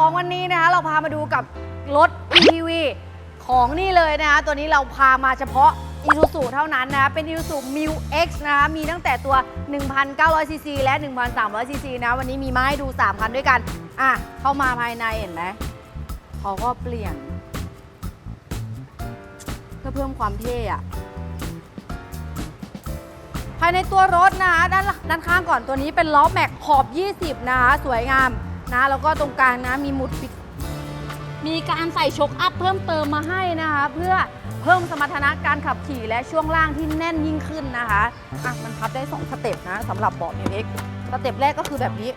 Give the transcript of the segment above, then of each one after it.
2 วันนี้นะคะเราพามาดูกับรถ EPV ของนี่เลยนะคะตัวนี้เราพามาเฉพาะ Isuzu เท่านั้นนะเป็น Isuzu Mu X นะคะมีตั้งแต่ตัว 1,900 cc และ 1,300 cc นะวันนี้มีมาให้ดู 3 คันด้วยกัน อะ เข้ามาภายในเห็นไหมเขาก็เปลี่ยน เพื่อเพิ่มความเท่อะภายในตัวรถนะคะด้านหลังด้านข้างก่อนตัวนี้เป็นล้อแม็กขอบ 20 นะคะสวยงาม นะ แล้วก็ตรงกลางนะมีหมุดปิดมีการใส่ช็อคอัพเพิ่มเติมมาให้นะคะ เพื่อเพิ่มสมรรถนะการขับขี่และช่วงล่างที่แน่นยิ่งขึ้นนะคะอะมันพับได้2สเต็ปนะสำหรับเบาะเอ็กสเต็ปแรกก็คือแบบนี้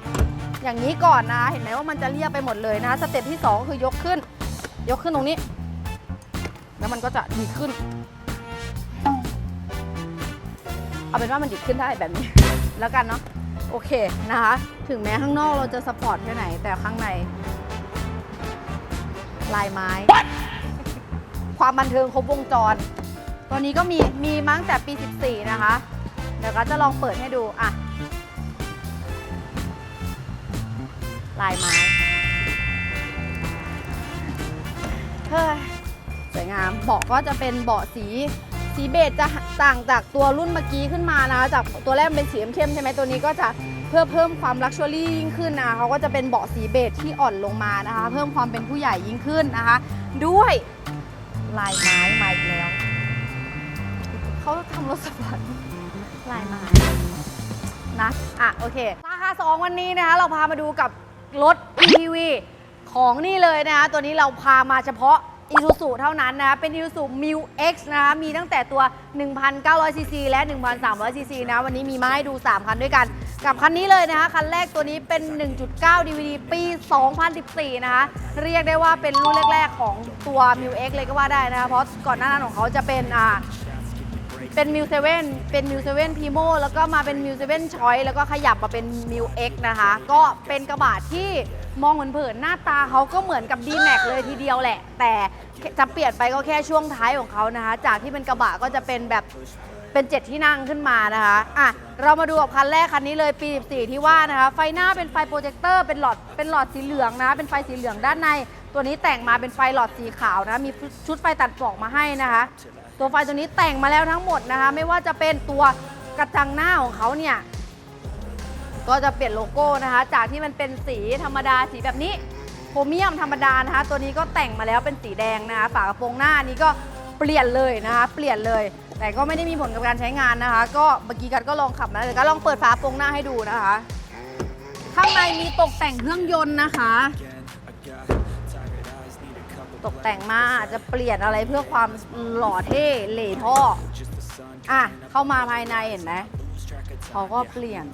อย่างนี้ก่อนนะ เห็นไหมว่ามันจะเรียบไปหมดเลยนะสเต็ปที่ 2 คือยกขึ้น ยกขึ้นตรงนี้ แล้วมันก็จะดีขึ้น เอาเป็นว่ามันดีขึ้นได้แบบนี้ แล้วกันเนาะ โอเคนะคะ ถึงแม้ข้างนอกเราจะสปอร์ตแค่ไหน แต่ข้างใน ลายไม้ ความบันเทิงครบวงจร ตัวนี้ก็มีมีมาตั้งแต่ปี 14 นะคะ เดี๋ยวก็จะลองเปิดให้ดูอะลายไม้เฮ้ยสวยงามเบาะก็จะเป็นเบาะสี สีเบจจะต่างจากตัวรุ่นเมื่อกี้ขึ้นมานะคะจากตัวแรกเป็นสีเข้มใช่ไหมตัวนี้ก็จะเพื่อเพิ่มความลักชัวรี่ยิ่งขึ้นนะเขาก็จะเป็นเบาะสีเบจที่อ่อนลงมานะคะ เพิ่มความเป็นผู้ใหญ่ยิ่งขึ้นนะคะ ด้วยลายไม้มาอีกแล้วเขาทำรถสปอร์ตลายไม้นะอะโอเคราคาสองวันนี้นะคะเราพามาดูกับรถ EV ของนี่เลยนะคะตัวนี้เราพามาเฉพาะ Isuzu เท่านั้นนะคะเป็น Isuzu Mu X นะคะมีตั้งแต่ตัว 1,900 cc และ 1,300 cc นะวันนี้มีมาให้ดู 3 คันด้วยกัน กับคันนี้เลยนะคะ คันแรกตัวนี้เป็น 1.9 DVD ปี 2014 นะคะ เรียกได้ว่าเป็นรุ่นแรก ๆ ของตัว Mu X เลยก็ว่าได้นะคะ เพราะก่อนหน้านั้นของเขาจะเป็นอ่าเป็นมิวเซเว่นเป็นมิวเซเว่นพีโมแล้วก็มาเป็นมิวเซเว่นชอยแล้วก็ขยับมาเป็นมิวเอ็กนะคะ ก็เป็นกระบะที่ มองเผินๆหน้าตาเขาก็เหมือนกับ d m a x เลยทีเดียวแหละ แต่จะเปลี่ยนไปก็แค่ช่วงท้ายของเขานะคะ จากที่เป็นกระบะก็จะเป็นแบบเป็นเจ็ดที่นั่งขึ้นมานะคะอะเรามาดูกับคันแรกคันนี้เลยปี 14 ที่ว่านะคะ ไฟหน้าเป็นไฟโปรเจคเตอร์เป็นหลอดเป็นหลอดสีเหลืองนะ เป็นไฟสีเหลืองด้านใน ตัวนี้แต่งมาเป็นไฟหลอดสีขาวนะ มีชุดไฟตัดปลอกมาให้นะคะ ตัวไฟตัวนี้แต่งมาแล้วทั้งหมดนะคะ ไม่ว่าจะเป็นตัวกระจังหน้าของเขาเนี่ย ก็จะเปลี่ยนโลโก้นะคะ จากที่มันเป็นสีธรรมดาสีแบบนี้โครเมียมธรรมดานะคะ ตัวนี้ก็แต่งมาแล้วเป็นสีแดงนะคะฝากระโปรงหน้านี้ก็เปลี่ยนเลยนะคะ เปลี่ยนเลย แต่ก็ไม่ได้มีผลกับการใช้งานนะคะ ก็เมื่อกี้กันก็ลองขับนะเดี๋ยวก็ลองเปิดฝากระโปรงหน้าให้ดูนะคะ ข้างในมีตกแต่งเครื่องยนต์นะคะ ตกแต่งมาอาจจะเปลี่ยนอะไรเพื่อความหล่อเท่เหล่ท่ออะเข้ามาภายในเห็นไหมเขาก็เปลี่ยน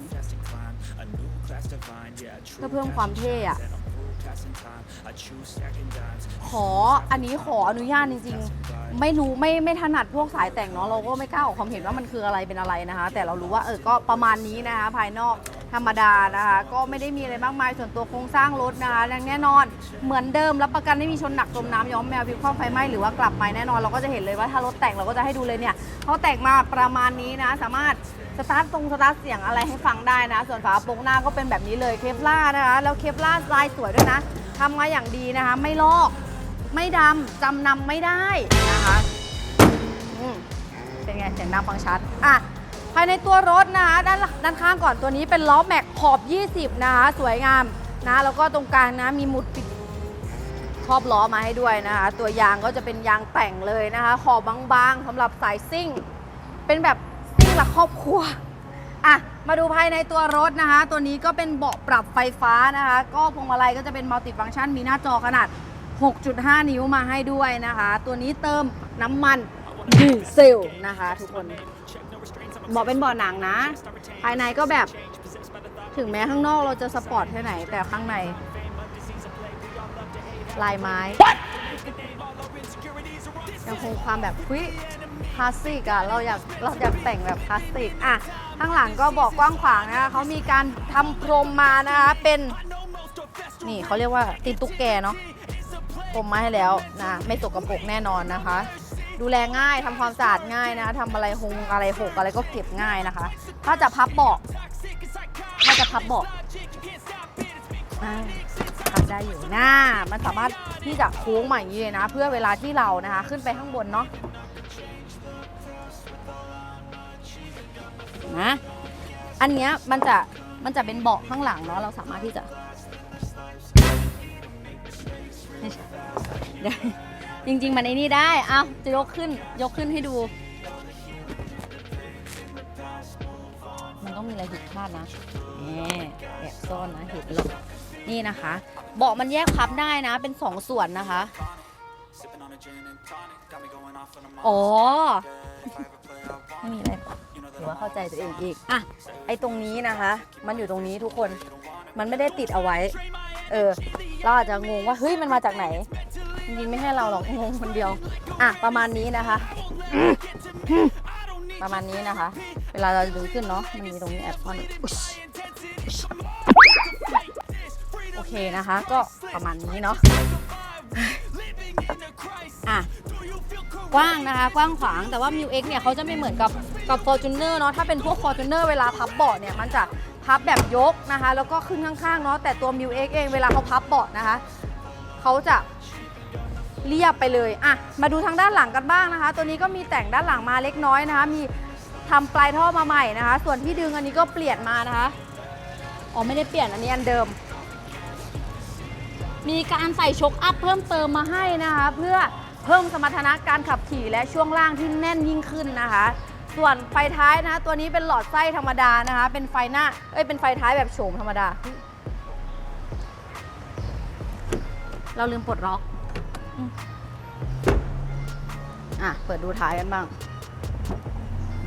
เพื่อเพิ่มความเท่อะขออันนี้ขออนุญาตจริงๆ ไม่รู้ไม่ไม่ถนัดพวกสายแต่งเนาะเราก็ไม่กล้าออกความเห็นว่ามันคืออะไรเป็นอะไรนะคะ แต่เรารู้ว่าเออก็ประมาณนี้นะคะภายนอก ธรรมดานะคะ ก็ไม่ได้มีอะไรมากมายส่วนตัวโครงสร้างรถนะคะแน่นอนเหมือนเดิมรับประกันไม่มีชนหนักจมน้ำย้อมแมวพิกควาไฟไหม้หรือว่ากลับไปแน่นอนเราก็จะเห็นเลยว่าถ้ารถแต่งเราก็จะให้ดูเลยเนี่ยเขาแต่งมาประมาณนี้นะ สามารถสตาร์ทตรงสตาร์ทเสียงอะไรให้ฟังได้นะ ส่วนฝาโปรงหน้าก็เป็นแบบนี้เลยเคปล่านะคะ แล้วเคปล่าลายสวยด้วยนะทำมาอย่างดีนะคะ ไม่ลอกไม่ดำจำนำไม่ได้นะคะเป็นไงเสียงดังฟังชัดอะ ภายในตัวรถนะคะด้านหลังด้านข้างก่อนตัวนี้เป็นล้อแม็กขอบ 20 นะคะสวยงามนะแล้วก็ตรงกลางนะมีหมุดปิดครอบล้อมาให้ด้วยนะคะ ตัวยางก็จะเป็นยางแต่งเลยนะคะ ขอบบางๆสำหรับสายซิ่ง เป็นแบบซิ่งหลักครอบครัวอะมาดูภายในตัวรถนะคะ ตัวนี้ก็เป็นเบาะปรับไฟฟ้านะคะ ก็พวงมาลัยก็จะเป็นมัลติฟังก์ชันมีหน้าจอขนาด 6.5 นิ้วมาให้ด้วยนะคะ ตัวนี้เติมน้ำมันดีเซลนะคะ ทุกคน บาะเป็นบาะหนังนะ ภายในก็แบบถึงแม้ข้างนอกเราจะสปอร์ตแค่ไหน แต่ข้างใน ลายไม้ยังคงความแบบคุยคลาสสิกอะเราอยากเราอยากแต่งแบบคลาสสิกอะข้างหลังก็บอกกว้างขวางนะคะเขามีการทำพรมมานะคะเป็น นี่เขาเรียกว่าตีนตุ๊กแกเนาะพรมมาให้แล้วนะ ไม่สกประปกแน่นอนนะคะ ดูแลง่ายทำความสะอาดง่ายนะทำอะไรหงอะไรหกอะไรก็เก็บง่ายนะคะ ถ้าจะพับเบาะถ้าจะพับเบาะอ่าพับได้อยู่หน้า มันสามารถที่จะโค้งมาอย่างนี้เลยนะ เพื่อเวลาที่เรานะคะ ขึ้นไปข้างบนเนาะนะอันเนี้ยมันจะมันจะเป็นเบาะข้างหลังเนาะเราสามารถที่จะเดี๋ยว จริง ๆ มันไอ้นี่ได้ เอาจะยกขึ้น ยกขึ้นให้ดู มันต้องมีอะไรผิดพลาดนะนี่แอบซ่อนนะเห็นหรอกนี่นะคะ เบาะมันแยกพับได้นะ เป็นสองส่วนนะคะ อ๋อ ไม่มีอะไรหรือว่าเข้าใจตัวเองอีก อะ ไอตรงนี้นะคะ มันอยู่ตรงนี้ทุกคน มันไม่ได้ติดเอาไว้ เออ เราอาจจะงงว่า เฮ้ย มันมาจากไหน จริงๆไม่ให้เราหรอกงงคนเดียว อะ ประมาณนี้นะคะ ประมาณนี้นะคะ เวลาเราดูขึ้นเนาะมันมีตรงนี้แอบซ่อนโอเคนะคะ ก็ประมาณนี้เนาะอะกว้างนะคะ กว้างขวางแต่ว่า m ิ X เนี่ยเขาจะไม่เหมือนกับกับ Fortuner เนาะถ้าเป็นพวก Fortuner เวลาพับเบาะเนี่ยมันจะพับแบบยกนะคะ แล้วก็ขึ้นข้างๆเนาะแต่ตัว m ิ X เองเวลาเขาพับเบาะนะคะเขาจะ เรียบไปเลยอะมาดูทางด้านหลังกันบ้างนะคะ ตัวนี้ก็มีแต่งด้านหลังมาเล็กน้อยนะคะ มีทำปลายท่อมาใหม่นะคะ ส่วนที่ดึงอันนี้ก็เปลี่ยนมานะคะอ๋อไม่ได้เปลี่ยนอันนี้อันเดิม มีการใส่ช็อคอัพเพิ่มเติมมาให้นะคะ เพื่อเพิ่มสมรรถนะการขับขี่และช่วงล่างที่แน่นยิ่งขึ้นนะคะ ส่วนไฟท้ายนะตัวนี้เป็นหลอดไส้ธรรมดานะคะ เป็นไฟหน้าเอ้ยเป็นไฟท้ายแบบโฉมธรรมดา เราลืมปลดล็อก อะ เปิดดูท้ายกันบ้าง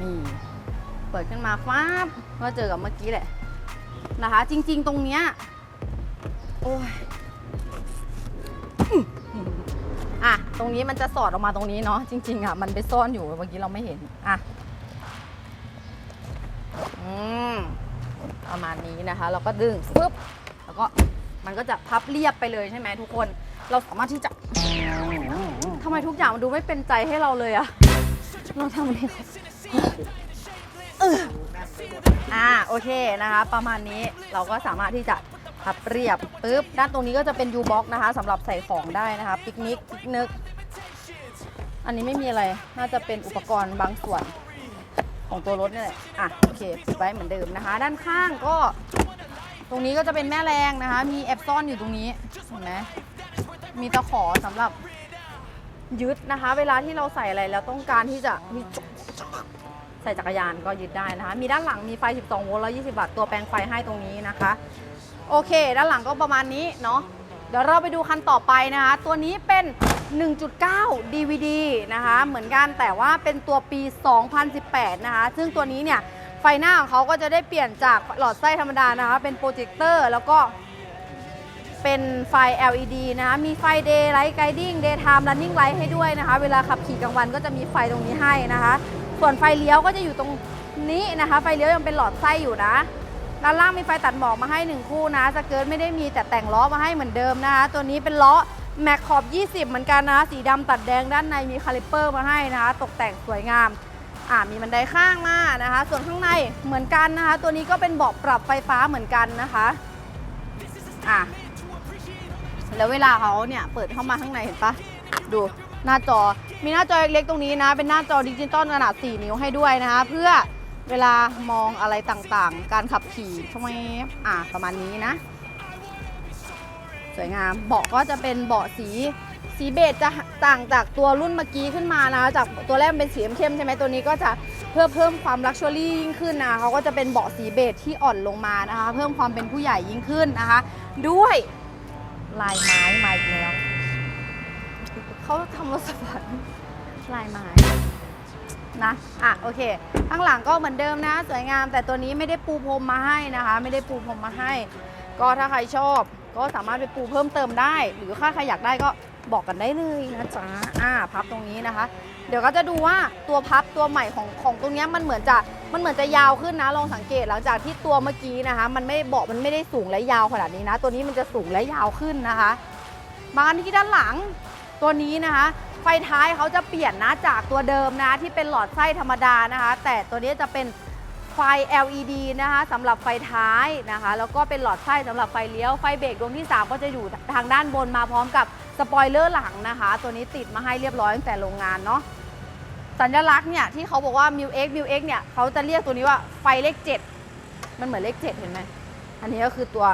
นี่ เปิดขึ้นมาฟ้าบก็เจอกับเมื่อกี้แหละ นะคะ จริง ๆ ตรงเนี้ย โอ้ยอะ ตรงนี้มันจะสอดออกมาตรงนี้เนาะ จริง ๆ อะ มันไปซ่อนอยู่ เมื่อกี้เราไม่เห็น อะ อืม ประมาณนี้นะคะ เราก็ดึงปึ๊บ แล้วก็มันก็จะพับเรียบไปเลยใช่ไหมทุกคน เราสามารถที่จะ ทำไมทุกอย่างมันดูไม่เป็นใจให้เราเลยอะเราทำอะไรเอออ่าโอเคนะคะ ประมาณนี้เราก็สามารถที่จะพับเรียบปึ๊บด้านตรงนี้ก็จะเป็น U-box นะคะสำหรับใส่ของได้นะคะปิกนิกปิกนิกอันนี้ไม่มีอะไรน่าจะเป็นอุปกรณ์บางส่วนของตัวรถนี่แหละอะโอเคปิดไว้เหมือนเดิมนะคะ ด้านข้างก็ ตรงนี้ก็จะเป็นแม่แรงนะคะ มีแอบซ่อนอยู่ตรงนี้เห็นไหม มีตะขอสำหรับยึดนะคะ เวลาที่เราใส่อะไรแล้วต้องการที่จะมีจุกใส่จักรยานก็ยึดได้นะคะ มีด้านหลังมีไฟ 12 โวลต์120 วัตต์ตัวแปลงไฟให้ตรงนี้นะคะ โอเค ด้านหลังก็ประมาณนี้เนาะเดี๋ยวเราไปดูคันต่อไปนะคะ ตัวนี้เป็น 1.9 DVD นะคะ เหมือนกันแต่ว่าเป็นตัวปี 2018 นะคะ ซึ่งตัวนี้เนี่ย ไฟหน้าของเขาก็จะได้เปลี่ยนจากหลอดไส้ธรรมดานะคะ เป็นโปรเจคเตอร์แล้วก็ เป็นไฟ LED นะคะ มีไฟ Day Light Guiding Daytime Running Light ให้ด้วยนะคะ เวลาขับขี่กลางวันก็จะมีไฟตรงนี้ให้นะคะ ส่วนไฟเลี้ยวก็จะอยู่ตรงนี้นะคะ ไฟเลี้ยวยังเป็นหลอดไส้อยู่นะ ด้านล่างมีไฟตัดหมอกมาให้ 1 คู่นะ สเกิร์ตไม่ได้มีแต่แต่งล้อมาให้เหมือนเดิมนะคะ ตัวนี้เป็นล้อแม็กขอบ 20 เหมือนกันนะ สีดำตัดแดงด้านในมีคาลิปเปอร์มาให้นะคะ ตกแต่งสวยงามอ่ามีบันไดข้างมานะคะ ส่วนข้างในเหมือนกันนะคะ ตัวนี้ก็เป็นเบาะปรับไฟฟ้าเหมือนกันนะคะ อะ แล้วเวลาเขาเนี่ยเปิดเข้ามาข้างในเห็นปะดูหน้าจอมีหน้าจอเล็กๆตรงนี้นะ เป็นหน้าจอดิจิตอลขนาด 4 นิ้วให้ด้วยนะคะ เพื่อเวลามองอะไรต่างๆ การขับขี่ทำไมอะประมาณนี้นะ สวยงามเบาะก็จะเป็นเบาะสีสีเบจจะต่างจากตัวรุ่นเมื่อกี้ขึ้นมานะ จากตัวแรกเป็นสีเข้มใช่ไหมตัวนี้ก็จะเพื่อเพิ่มความลักชัวรี่ยิ่งขึ้นนะเขาก็จะเป็นเบาะสีเบจที่อ่อนลงมานะคะ เพิ่มความเป็นผู้ใหญ่ยิ่งขึ้นนะคะ ด้วย ลายไม้มาอีกแล้ว เขาทำรถสปอร์ตลายไม้นะอะโอเค ข้างหลังก็เหมือนเดิมนะ สวยงาม แต่ตัวนี้ไม่ได้ปูพรมมาให้นะคะ ไม่ได้ปูพรมมาให้ ก็ถ้าใครชอบ ก็สามารถไปปูเพิ่มเติมได้ หรือถ้าใครอยากได้ก็บอกกันได้เลยนะจ๊ะอ่าพับตรงนี้นะคะ เดี๋ยวก็จะดูว่าตัวพับตัวใหม่ของของตรงนี้มันเหมือนจะมันเหมือนจะยาวขึ้นนะลองสังเกตหลังจากที่ตัวเมื่อกี้นะคะ มันไม่เบาะมันไม่ได้สูงและยาวขนาดนี้นะ ตัวนี้มันจะสูงและยาวขึ้นนะคะมากันที่ด้านหลังตัวนี้นะคะ ไฟท้ายเขาจะเปลี่ยนนะจากตัวเดิมนะที่เป็นหลอดไส้ธรรมดานะคะ แต่ตัวนี้จะเป็นไฟ LED นะคะสำหรับไฟท้ายนะคะ แล้วก็เป็นหลอดไฟสำหรับไฟเลี้ยวไฟเบรกดวงที่ 3 ก็จะอยู่ทางด้านบนมาพร้อมกับสปอยเลอร์หลังนะคะ ตัวนี้ติดมาให้เรียบร้อยตั้งแต่โรงงานเนาะ สัญลักษณ์เนี่ยที่เขาบอกว่า m ิ x m ิ x เอ็กเนี่ยเขาจะเรียกตัวนี้ว่าไฟเลข7มันเหมือนเลข7เห็นไหมอันนี้ก็คือตัว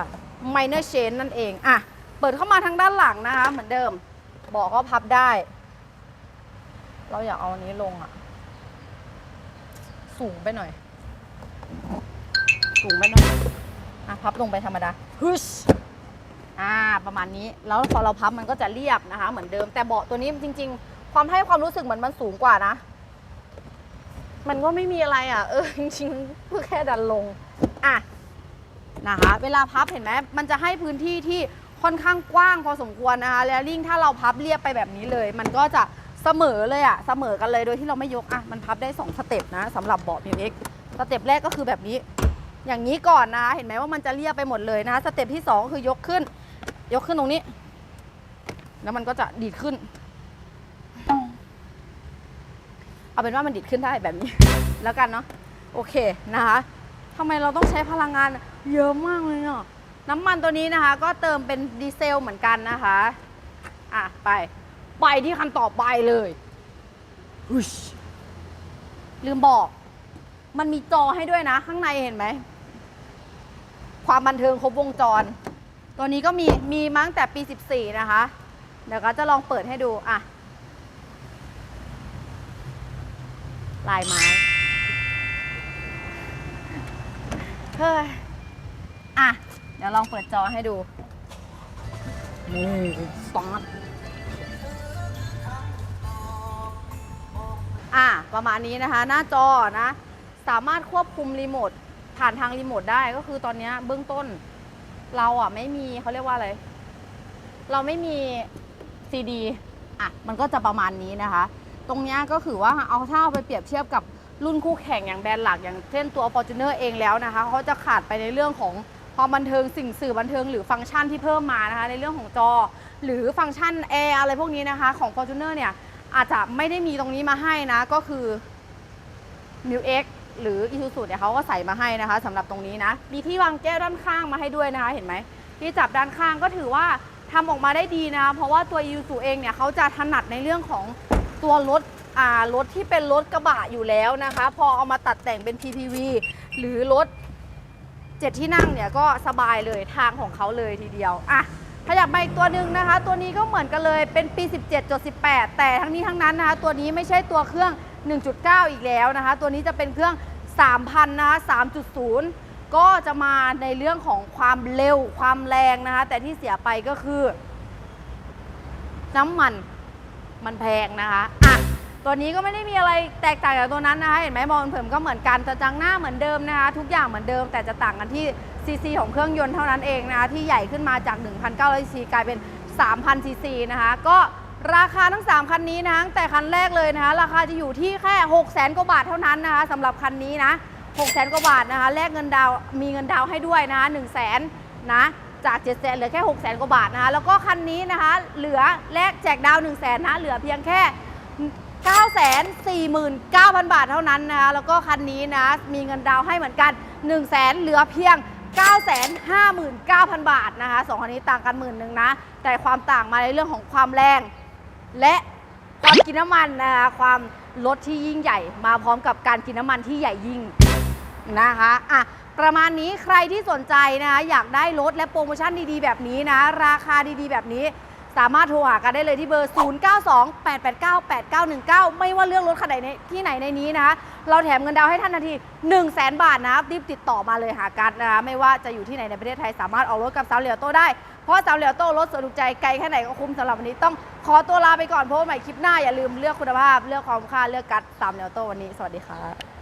minor change นั่นเองอะเปิดเข้ามาทางด้านหลังนะคะ เหมือนเดิมเบอกก็พับได้ เราอยากเอาอันนี้ลงอะสูงไปหน่อย สูงไปหน่อยอะพับลงไปธรรมดาฮึชอ่าประมาณนี้แล้วพอเราพับมันก็จะเรียบนะคะ เหมือนเดิมแต่เบาะตัวนี้จริง ๆ ความให้ความรู้สึกเหมือนมันสูงกว่านะ มันก็ไม่มีอะไรอะ เออจริงๆเพื่อแค่ดันลง อะนะคะ เวลาพับเห็นไหมมันจะให้พื้นที่ที่ค่อนข้างกว้างพอสมควรนะคะ แล้วยิ่งถ้าเราพับเรียบไปแบบนี้เลย มันก็จะเสมอเลยอะ เสมอกันเลยโดยที่เราไม่ยกอะ มันพับได้ 2 สเต็ปนะสำหรับเบาะมิวเอ็กสเต็ปแรกก็คือแบบนี้ อย่างนี้ก่อนนะเห็นไหมว่ามันจะเรียบไปหมดเลยนะคะสเต็ปที่ 2 คือยกขึ้น ยกขึ้นตรงนี้ แล้วมันก็จะดีดขึ้น เอาเป็นว่ามันดีดขึ้นได้แบบนี้ แล้วกันเนาะโอเคนะคะทำไมเราต้องใช้พลังงานเยอะมากเลยอะน้ำมันตัวนี้นะคะ ก็เติมเป็นดีเซลเหมือนกันนะคะอะไปไปที่คันต่อไปเลยลืมบอก มันมีจอให้ด้วยนะ ข้างในเห็นไหม ความบันเทิงครบวงจร ตัวนี้ก็มีมีมั้งแต่ปี 14 นะคะ เดี๋ยวก็จะลองเปิดให้ดูอะ ลายไม้ เฮ้ย อะ เดี๋ยวลองเปิดจอให้ดูนี่สตาร์ทอะ ประมาณนี้นะคะ หน้าจอนะ สามารถควบคุมรีโมทผ่านทางรีโมทได้ก็คือตอนเนี้ยเบื้องต้น เราอะไม่มีเขาเรียกว่าอะไร เราไม่มีซีดีอะ มันก็จะประมาณนี้นะคะ ตรงนี้ก็คือว่าเอาถ้าเอาไปเปรียบเทียบกับรุ่นคู่แข่งอย่างแบรนด์หลักอย่างเช่นตัว Fortuner เองแล้วนะคะเขาจะขาดไปในเรื่องของความบันเทิงสิ่งสื่อบันเทิงหรือฟังก์ชันที่เพิ่มมานะคะในเรื่องของจอ หรือฟังก์ชันแอร์อะไรพวกนี้นะคะของ Fortuner เนี่ยอาจจะไม่ได้มีตรงนี้มาให้นะก็คือ m i u X หรือ Isuzu เนี่ยเขาก็ใส่มาให้นะคะสำหรับตรงนี้นะมีที่วางแก้วด้านข้างมาให้ด้วยนะคะเห็นไหมที่จับด้านข้างก็ถือว่าทำออกมาได้ดีนะคะเพราะว่าตัว Isuzu เองเนี่ยเขาจะถนัดในเรื่องของ ตัวรถอ่ารถที่เป็นรถกระบะอยู่แล้วนะคะ พอเอามาตัดแต่งเป็น PPV หรือรถเจ็ดที่นั่งเนี่ยก็สบายเลยทางของเขาเลยทีเดียวอะขยับมาอีกตัวหนึ่งนะคะ ตัวนี้ก็เหมือนกันเลยเป็นปี 17.18 แต่ทั้งนี้ทั้งนั้นนะคะ ตัวนี้ไม่ใช่ตัวเครื่อง 1.9 อีกแล้วนะคะ ตัวนี้จะเป็นเครื่อง 3,000 นะคะ3.0 ก็จะมาในเรื่องของความเร็วความแรงนะคะ แต่ที่เสียไปก็คือ น้ำมัน มันแพงนะคะอะตัวนี้ก็ไม่ได้มีอะไรแตกต่างจากตัวนั้นนะคะ เห็นไหมมองเผิมก็เหมือนกันจะจังหน้าเหมือนเดิมนะคะ ทุกอย่างเหมือนเดิม แต่จะต่างกันที่ซีซีของเครื่องยนต์เท่านั้นเองนะคะที่ใหญ่ขึ้นมาจาก 1,900ซีซีกลายเป็น 3,000ซีซีนะคะ ก็ราคาทั้ง 3 คันนี้นะตั้งแต่คันแรกเลยนะคะ ราคาจะอยู่ที่แค่6 0 0 0 0กว่าบาทเท่านั้นนะคะสำหรับคันนี้นะ6 0 0 0 0 กว่าบาทนะคะแลกเงินดาวมีเงินดาวให้ด้วยนะคะ1 0 0 0 0 0นะ จาก 7 0 0 0 0เหลือแค่ 6 0 0 0 0กว่าบาทนะคะ แล้วก็คันนี้นะคะ เหลือแลกแจกดาวน์1 0 0 0 0แนะเหลือเพียงแค่ 949,000 บาทเท่านั้นนะคะ แล้วก็คันนี้นะ มีเงินดาวให้เหมือนกัน 1 0 0 0 0แสนเหลือเพียง 959,000 บาทนะคะสองคันนี้ต่างกันหมื่นหนึ่งนะ แต่ความต่างมาในเรื่องของความแรง และความกินน้ำมันนะคะความรถที่ยิ่งใหญ่มาพร้อมกับการกินน้ำมันที่ใหญ่ยิ่งนะคะอะ ประมาณนี้ใครที่สนใจนะคะอยากได้รถและโปรโมชั่นดีๆ แบบนี้นะ ราคาดีๆ แบบนี้ สามารถโทรหากันได้เลยที่เบอร์ 0928898919 ไม่ว่าเรื่องรถคันไหนในที่ไหนในนี้นะคะเราแถมเงินดาวให้ท่านทันที 1 0 0 0 0แบาทนะรีบติดต่อมาเลยหากันนะคะไม่ว่าจะอยู่ที่ไหนในประเทศไทยสามารถออกรถกับสาวเหลียวโตได้เพราะสาวเหลียวโตรถสวยถูกใจไกลแค่ไหนก็คุ้มสำหรับวันนี้ต้องขอตัวลาไปก่อนเพราะใหม่คลิปหน้าอย่าลืมเลือกคุณภาพเลือกความค่าเลือกกัดสามเหลียวโตวันนี้สวัสดีค่ะ